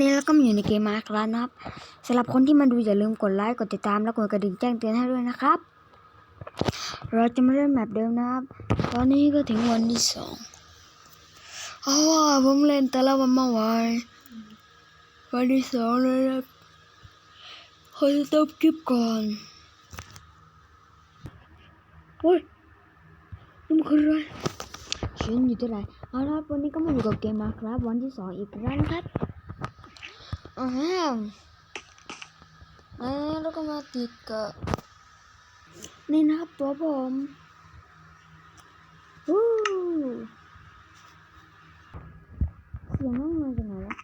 นี่แล้วก็มาอยู่ในเกมมาครับนะครับสำหรับคนที่มาดูอย่าลืมกดไลค์กดติดตามแล้วกดกระดิ่งแจ้งเตือนให้ด้วยนะครับ เราจะมาเล่นแมปเดิมนะครับ ตอนนี้ก็ถึงวันที่สองอ้าวผมเล่นแต่ละวันมาไหววันที่สองเลยนะขอจะต้คลิปก่อนโอ้ยนี่มันคืออะไรฉันอยู่ที่ไหนเอาละวันนี้ก็มาอยู่กับเกมมาครับวันที่สองอีกครั้งครับ อ่าแล้วก็มาติดกับนี่นะครับตัวผมวู้เสียงนั่งมาจากไหนวะ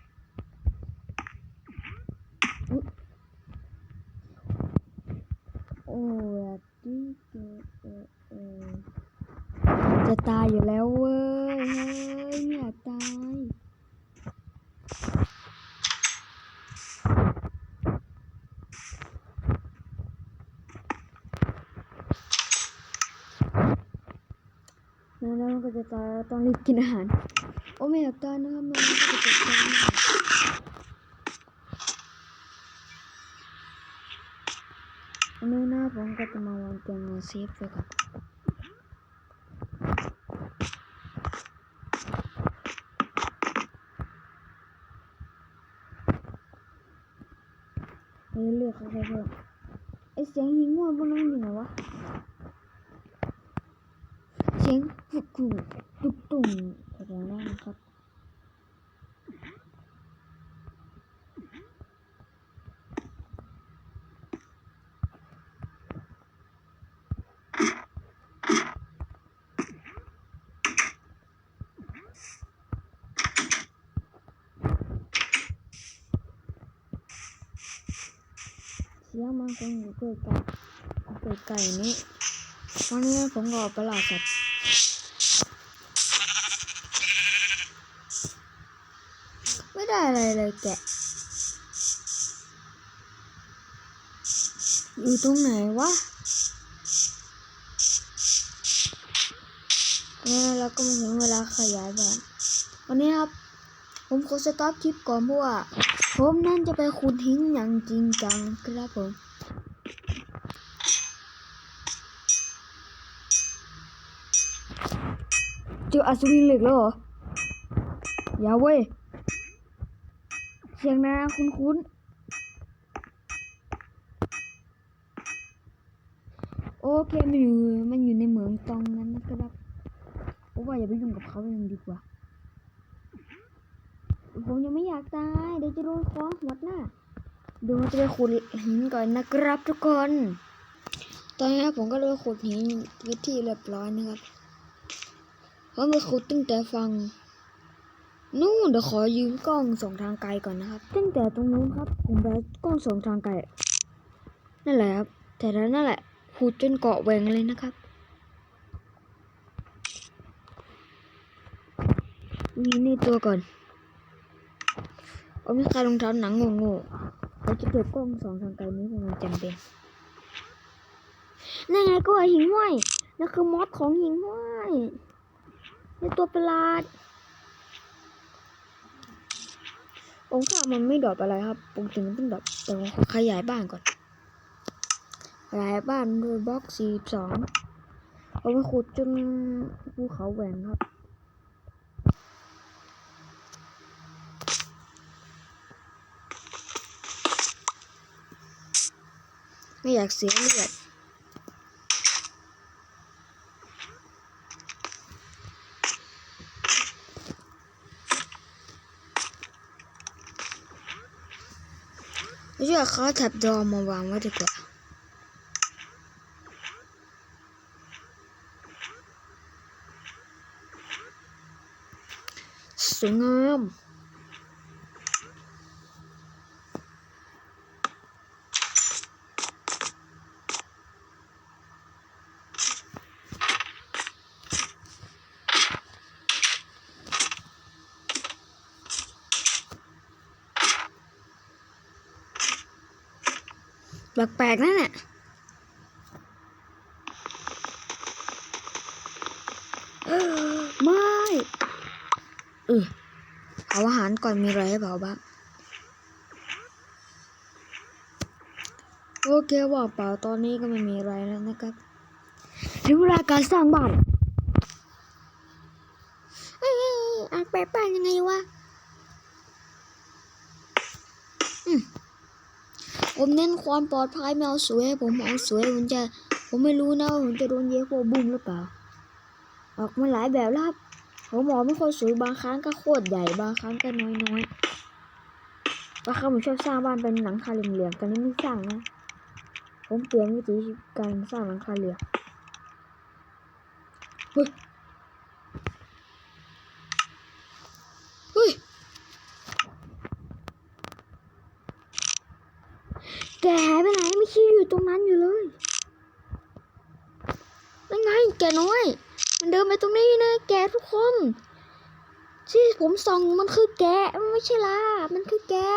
โอ้ยดิเออจะตายอยู่แล้วเว้ยเฮ้ยไม่อยากตาย แล้วแล้วมันก็จะตายแล้วต้องรีบกินอาหารโอ้ไม่อยากตายนะครับมันก็จะตายอันะผมก็จะมาวางเชี่ยเลือกเขาไปเพิ่มไอเสียงหิงงัวพวกนั้นอยู่ไหนวะเสียงฟุกกุ่งตุกตุ่งแสดงได้นะครับเสียงมันคงอยู่ใกล้ๆใกล้ๆนี้ตอนนี้ผมก็ออกไปล่าสัตว์ อะไรเลยแกะ อยู่ตรงไหนวะแล้วเราก็มาถึงเวลาขยายบ้านวันนี้ครับ ผมขอสตาร์ทคลิปก่อนเพราะว่า ผมนั่นจะไปขุดหินอย่างจริงจังครับผมเจออัศวินเหล็กแล้วเหรอ อย่าเว้ย เสียงนะคุ้นคุ้นๆโอเคมันอยู่มันอยู่ในเหมืองตรงนั้นนะครับโอ้ว่าอย่าไปยุ่งกับเขาเลยดีกว่าผมยังไม่อยากตายเดี๋ยวจะโดนฟ้องหมดหน้าดี๋ยวเราจะไปขุดหินก่อนนะครับทุกคน ตอนนี้ผมก็เลยขุดหินวิธีเรียบร้อยนะครับเพราะมาขุดตั้งแต่ฟัง นู่นเดี๋ยวขอยืมกล้องส่องทางไกลก่อนนะครับ ตั้งแต่ตรงนู้นครับผมไปกล้องส่องทางไกลนั่นแหละครับ แต่แล้วนั่นแหละขุดจนเกาะแหวงเลยนะครับมีนี่ตัวก่อนเอาไม่คายรองเท้าหนังโง่ๆเราจะเก็บกล้องสองทางไกลนี้เพราะมันจำเป็นนั่นไงก็หิ่งห้อยนั่นคือมอสของหิ่งห้อยในตัวประหลาด องค่ามันไม่ดรอปอะไรครับปกติมันต้องดรอปแต่ผมขอขยายบ้านก่อน ขยายบ้านด้วยบล็อกสี่สองเอาไปขุดจนภูเขาแหว่งครับไม่อยากเสียเลือด ไม่เชื่อเขาแทบดอมาวางไว้ดีกว่าสวยงาม แปลกๆนั่นแหละไม่เออเอาอาหารก่อนมีอะไรให้เผาบ้างโอเคบอกเปล่าตอนนี้ก็ไม่มีอะไรแล้วนะครับถึงเวลาการสร้างบ้านเอ้ยอันแปลกๆยังไงวะ ผมเน้นความปลอดภัยไม่เอาสวย ผมเอาสวยผมจะ ผมไม่รู้นะว่าผมจะโดนเยโฟบุ้มหรือเปล่า ออกมาหลายแบบแล้วครับผมหมอไม่ค่อยสวยบางครั้งก็โคตรใหญ่บางครั้งก็น้อยๆบางครั้งผมชอบสร้างบ้านเป็นหลังคาเหลี่ยมๆกันนี้ไม่สร้างนะ ผมเปลี่ยนวิธีการสร้างหลังคาเหลี่ยมเฮ้ยเฮ้ยแกหายไปไหนไม่คิดอยู่ตรงนั้นอยู่เลยนั่นไง แกน้อย มันเดินไปตรงนี้นะ แกทุกคนที่ผมส่องมันคือแกะมันไม่ใช่ลามันคือแกะ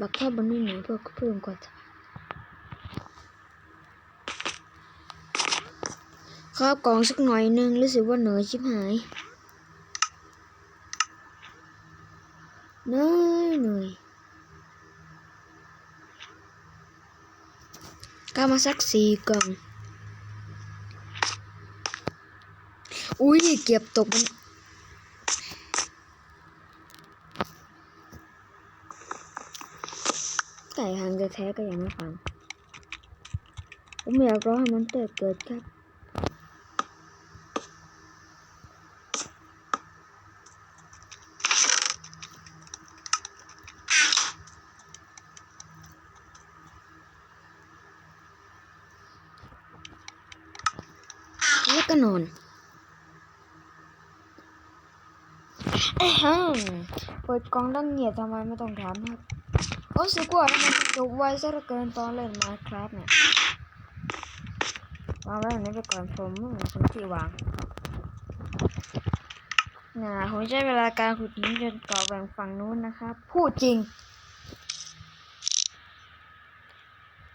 บักแค่บนนี่หนูเพื่อเพิ่มกว่าจะครับกองสักหน่อยหนึงรู้สึกว่าเหนื่อยชิบหาย เหนื่อยเหนื่อยก็มาสักสี่กล่องอุ้ยเก็บตกมัน ไก่หางจะแท้ก็ยังไม่ฟัง ผมอยากรอให้มันเติบเกิดครับ แล้วก็นอนเอ้ฮะเปิดกล้องดังเหงียบทำไมไม่ต้องถามครับรู้สึกว่ามันจบไวซะเหลือเกินตอนเล่นมาครับเนี่ยวางไว้แบบนี้ไปก่อนผมม่มีพื้นที่วางนะผมใช้เวลาการขุดหินจนเกาะแบ่งฝั่งนู้นนะครับ พูดจริง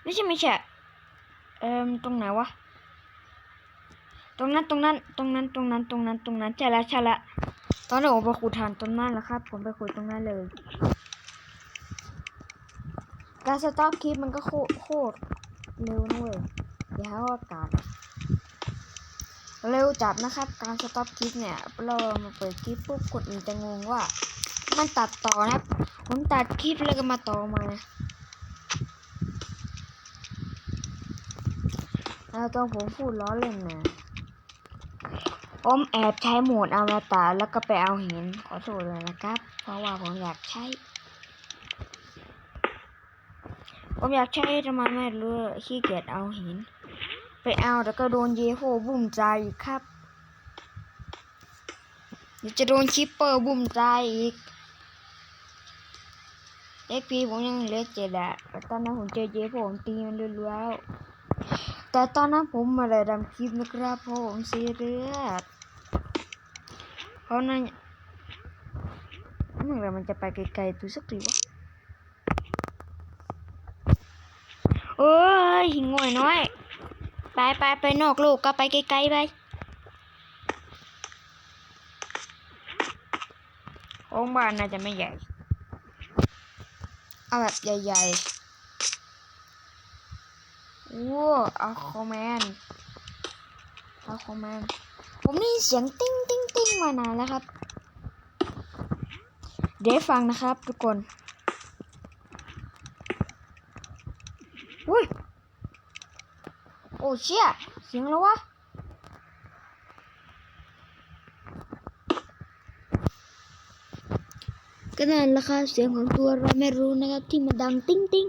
ไม่ใช่ไม่ใช่เอ่มตรงไหนวะ ตรงนั้นตรงนั้นตรงนั้นตรงนั้นตรงนั้นตรงนั้นใช่แล้วใช่แล้วตอนนี้ผมไปขุดฐานตรงนั้นแล้วครับ ผมไปขุดตรงนั้นเลย การสต็อปคลิปมันก็โคโคตรเร็วนะเว้ยอย่าให้ว่าการเร็วจัดนะครับ การสต็อปคลิปเนี่ยเรามาเปิดคลิปปุ๊บคนอื่นจะงงว่า มันตัดต่อนะครับผมตัดคลิปแล้วก็มาต่อมาแล้วตอนผมพูดล้อเล่นนะ ผมแอบใช้โหมดอมตะแล้วก็ไปเอาหินขอโทษเลยนะครับ เพราะว่าผมอยากใช้ ผมอยากใช้ทำไมไม่รู้ขี้เกียจเอาหิน ไปเอาแต่ก็โดนเยโฮบุ้มใจอีกครับเดี๋ยวจะโดนคิปเปอร์บุ้มใจอีกเอ็กพีผมยังเหลือเจ็ดอะแต่ตอนนั้นผมเจอเยโฮผมตีมันเรื่อยๆ แต่ตอนนั้นผมมาได้ดำคลิปนะครับเพราะผมซีเรียสเพราะนั้นเมื่อไรมันจะไปไกลๆตัวสักทีวะเอ้ยหิงง่วยน้อย ไปไปไปนอกโลกก็ไปไกลๆไปองบ้านน่าจะไม่ใหญ่ เอาแบบใหญ่ ๆ อาคอมแมนเอาคอมแมนผมได้ยินเสียงติ้งติ้งติ้งมานานแล้วครับ เดี๋ยวฟังนะครับทุกคนอุ้ยโอ้เชี่ยเสียงแล้ววะก็นั่นแหละครับเสียงของตัวเราไม่รู้นะครับที่มันดังติ้งติ้ง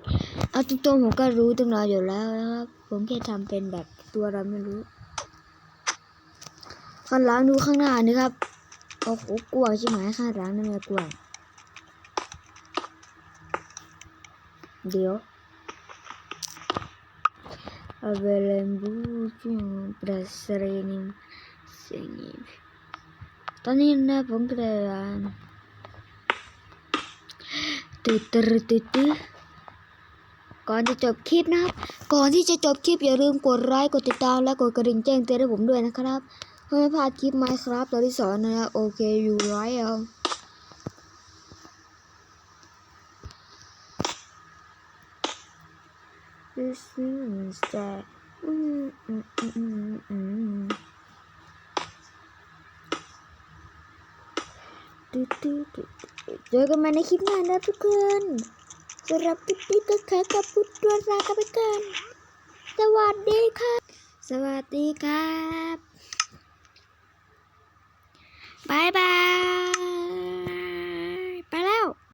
เอาตรงๆผมก็รู้ตั้งนานอยู่แล้วนะครับ ผมแค่ทำเป็นแบบตัวเราไม่รู้ข้างหลังดูข้างหน้านี่ครับโอ้โหกลัวใช่ไหมข้างหลังนั่นแหละกลัวเดี๋ยว Avalambuju Brasrenim Singing ตอนนี้นะผมก็ได้อ่านตืดตืดตืดตืด ก่อนจะจบคลิปนะครับ ก่อนที่จะจบคลิปอย่าลืมกดไลค์กดติดตามและกดกระดิ่งแจ้งเตือนให้ผมด้วยนะครับเพื่อไม่พลาดคลิปไมค์ครับตอนที่สอนนะโอเคอยู่ไรเอา This is that อืมอืมอืมอืมอืมตึ๊ดตึ๊ดตึ๊ดตึ๊ดเจอกันใหม่ในคลิปหน้านะทุกคน สำหรับคลิปนี้ก็ขอกระพุทธวรากันไปก่อนสวัสดีครับ สวัสดีครับบ๊ายบาย